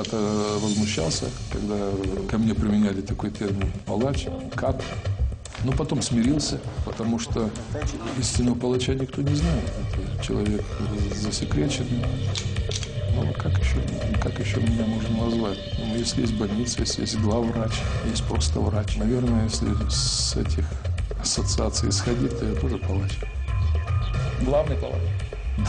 Когда-то возмущался, когда ко мне применяли такой термин «палач», «кат». Но потом смирился, потому что истинного палача никто не знает. Это человек засекреченный. Ну, как еще, как еще меня можно назвать? Ну, если есть больница, если есть главврач, есть просто врач. Наверное, если с этих ассоциаций исходить, то я тоже палач. Главный палач.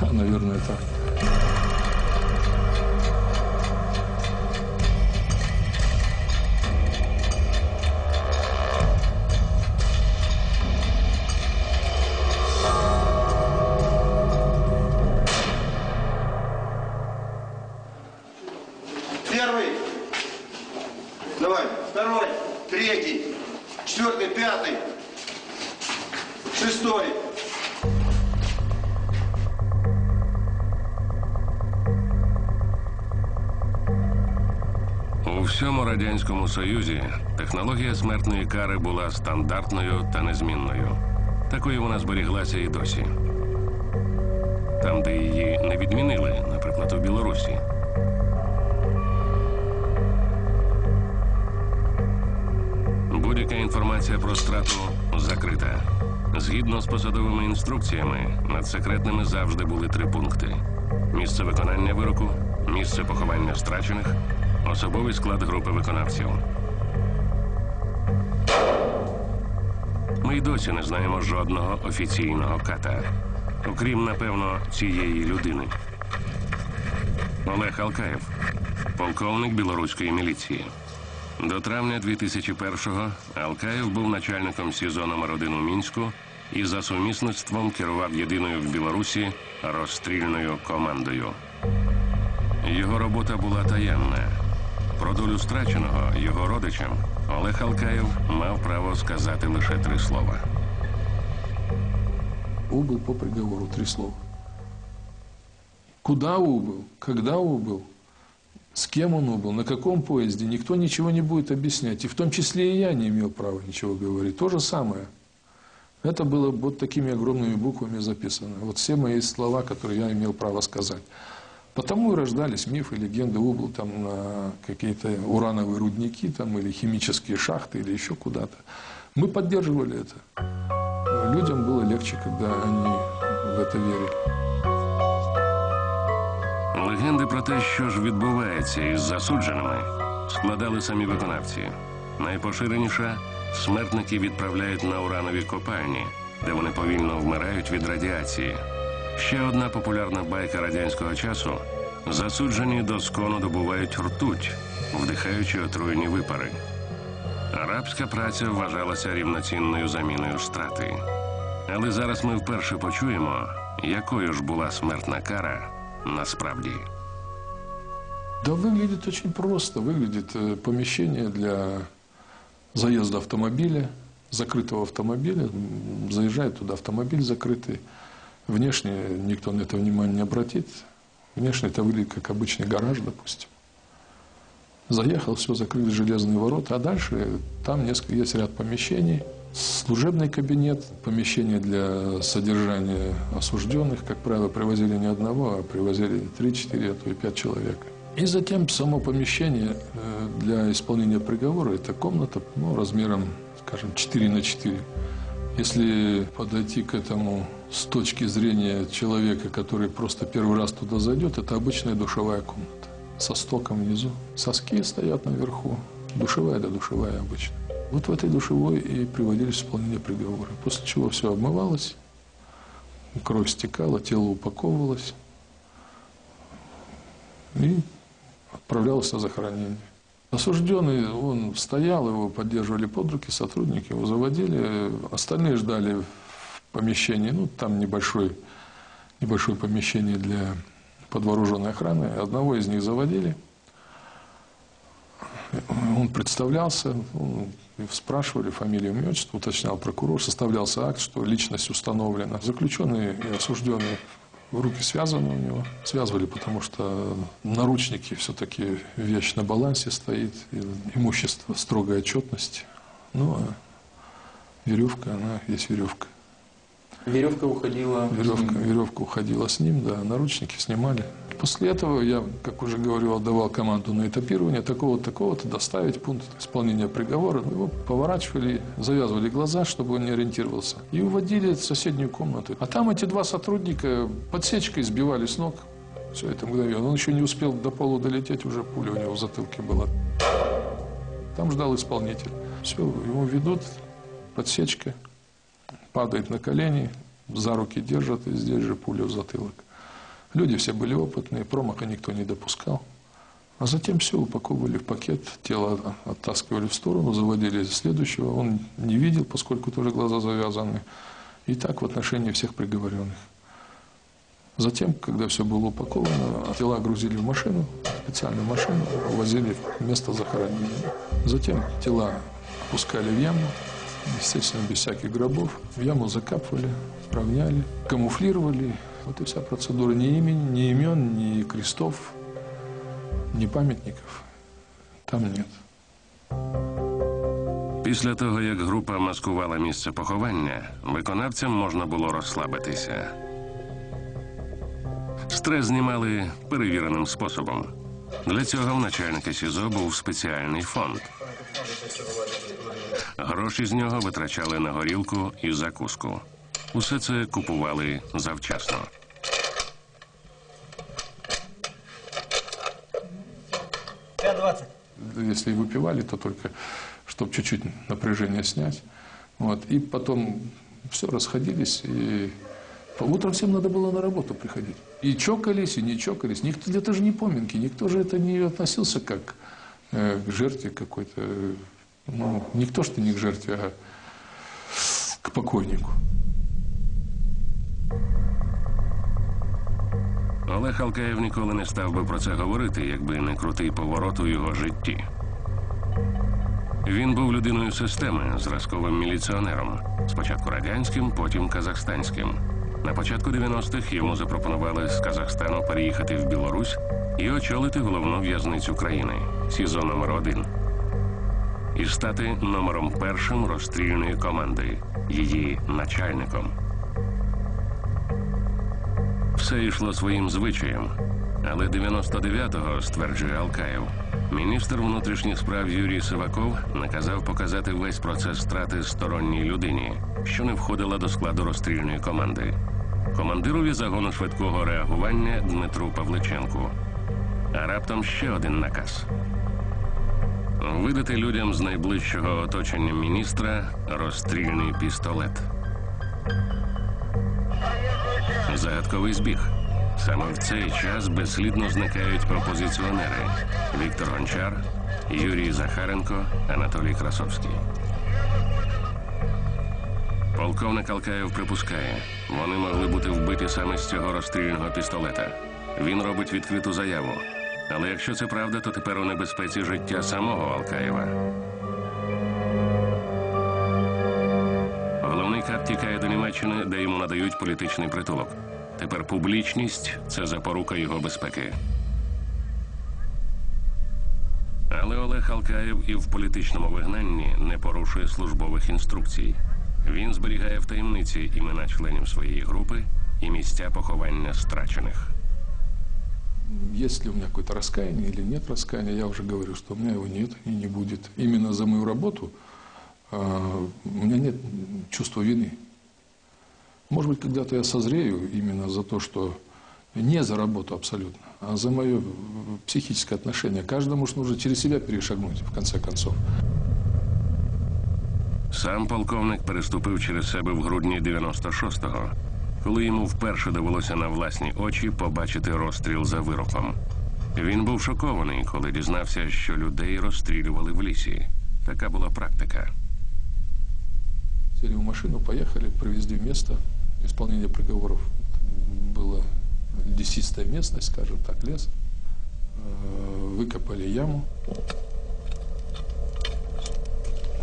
Да, наверное, так. Всьому радянському союзі технологія смертної кари була стандартною та незмінною. Такою вона зберіглася і досі. Там, де її не відмінили, наприклад, у Білорусі. Будь-яка інформація про страту закрита. Згідно з посадовими інструкціями, над секретними завжди були три пункти: місце виконання вироку, місце поховання страчених, особовий склад групи виконавців. Ми й досі не знаємо жодного офіційного ката, окрім, напевно, цієї людини. Олег Алкаєв, полковник білоруської міліції. До травня 2001-го Алкаєв був начальником СІЗО номер 1 у Мінську і за сумісництвом керував єдиною в Білорусі розстрільною командою. Його робота була таємна. Про долю страченого його родичам Олег Алкаєв мав право сказати лише три слова. Убыл по приговору, три слова. Куда убыл, когда убыл, с кем он убыл, на каком поезде, никто ничего не будет объяснять. И в том числе и я не имел права ничего говорить. То же самое. Это было вот такими огромными буквами записано. Вот все мои слова, которые я имел право сказать. Потому и рождались мифы, легенды, убыл там на какие-то урановые рудники там, или химические шахты, или еще куда-то. Мы поддерживали это. Людям было легче, когда они в это верили. Легенди про те, що ж відбувається із засудженими, складали самі виконавці. Найпоширеніша смертники відправляють на уранові копальні, де вони повільно вмирають від радіації. Ще одна популярна байка радянського часу засуджені до скону добувають ртуть, вдихаючи отруєні випари. Арабська праця вважалася рівноцінною заміною страти. Але зараз ми вперше почуємо, якою ж була смертна кара насправді. Да выглядит очень просто. Выглядит э, помещение для заезда автомобиля, закрытого автомобиля. М, Заезжает туда автомобиль закрытый. Внешне никто на это внимание не обратит. Внешне это выглядит как обычный гараж, допустим. Заехал, все, закрыли железные ворота, а дальше там несколько, есть ряд помещений. Служебный кабинет, помещение для содержания осужденных, как правило, привозили не одного, а привозили 3-4, а то и 5 человек. И затем само помещение э, для исполнения приговора, это комната ну, размером, скажем, 4 на 4. Если подойти к этому с точки зрения человека, который просто первый раз туда зайдет, это обычная душевая комната со стоком внизу. Соски стоят наверху, душевая да душевая обычно. Вот в этой душевой и приводились в исполнение приговора. После чего все обмывалось, кровь стекала, тело упаковывалось и отправлялось на захоронение. Осужденный, он стоял, его поддерживали под руки, сотрудники его заводили, остальные ждали в помещении, ну, там небольшой, небольшое помещение для подвооруженной охраны. Одного из них заводили, он представлялся, он- спрашивали фамилию, имя, отчество, уточнял прокурор, составлялся акт, что личность установлена. Заключенный и осужденный руки связаны у него. Связывали, потому что наручники все-таки вещь на балансе стоит, имущество строгой отчетности. Ну, а веревка, она есть веревка. Веревка уходила. Веревка, веревка уходила с ним, да, наручники снимали. После этого я, как уже говорил, отдавал команду на этапирование такого-то, такого-то, доставить пункт исполнения приговора. Его поворачивали, завязывали глаза, чтобы он не ориентировался. И уводили в соседнюю комнату. А там эти два сотрудника подсечкой сбивали с ног. Все это мгновенно. Он еще не успел до полу долететь, уже пуля у него в затылке была. Там ждал исполнитель. Все, его ведут, подсечка, падает на колени, за руки держат, и здесь же пуля в затылок. Люди все были опытные, промаха никто не допускал. А затем все упаковывали в пакет, тело оттаскивали в сторону, заводили следующего. Он не видел, поскольку тоже глаза завязаны. И так в отношении всех приговоренных. Затем, когда все было упаковано, тела грузили в машину, специальную машину, увозили в место захоронения. Затем тела опускали в яму, естественно, без всяких гробов. В яму закапывали, равняли, камуфлировали. Вот и вся процедура. Ни имени, ни имен, ни крестов, ни памятников там нет. Після того, як група маскувала місце поховання, виконавцям можна було розслабитися. Стрес знімали перевіреним способом. Для цього в начальника СІЗО був спеціальний фонд. Гроші з нього витрачали на горілку і закуску. Усе це купували завчасно. Если выпивали, то только, чтобы чуть-чуть напряжение снять. Вот. И потом все, расходились. И утром всем надо было на работу приходить. И чокались, и не чокались. Никто, это же не поминки. Никто же это не относился как э, к жертве какой-то. Ну, никто что не к жертве, а к покойнику. Олег Алкаєв ніколи не став би про це говорити, якби не крутий поворот у його житті. Він був людиною системи, зразковим міліціонером. Спочатку радянським, потім казахстанським. На початку 90-х йому запропонували з Казахстану переїхати в Білорусь і очолити головну в'язницю країни СІЗО номер 1 і стати номером першим розстрільної команди, її начальником. Все йшло своїм звичаєм. Але 99-го, стверджує Алкаєв, міністр внутрішніх справ Юрій Сиваков наказав показати весь процес страти сторонній людині, що не входила до складу розстрільної команди. Командирові загону швидкого реагування Дмитру Павличенку. А раптом ще один наказ. Видати людям з найближчого оточення міністра розстрільний пістолет. Загадковий збіг. Саме в цей час безслідно зникають опозиціонери Віктор Гончар, Юрій Захаренко, Анатолій Красовський. Полковник Алкаєв припускає, вони могли бути вбиті саме з цього розстрільного пістолета. Він робить відкриту заяву. Але якщо це правда, то тепер у небезпеці життя самого Алкаєва. Головний кат тікає до Німеччини, де йому надають політичний притулок. Тепер публічність це запорука його безпеки. Але Олег Алкаєв і в політичному вигнанні не порушує службових інструкцій. Він зберігає в таємниці імена членів своєї групи і місця поховання страчених. Есть ли у меня какое-то раскаяние или нет раскаяния, я уже говорю, что у меня его нет и не будет. Именно за мою работу э, у меня нет чувства вины. Может быть, когда-то я созрею именно за то, что не за работу абсолютно, а за мое э, психическое отношение. Каждому ж нужно через себя перешагнуть, в конце концов. Сам полковник переступив через себе в грудні 96-го, коли йому вперше довелося на власні очі побачити розстріл за вироком. Він був шокований, коли дізнався, що людей розстрілювали в лісі. Така була практика. Сели в машину, поехали, привезли в место исполнения приговоров. Была лесистая местность, скажем так, лес. Э, Выкопали яму.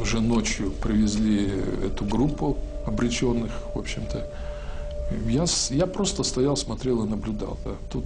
Уже ночью привезли эту группу обреченных, в общем-то. Я, я просто стоял, смотрел и наблюдал. да. Тут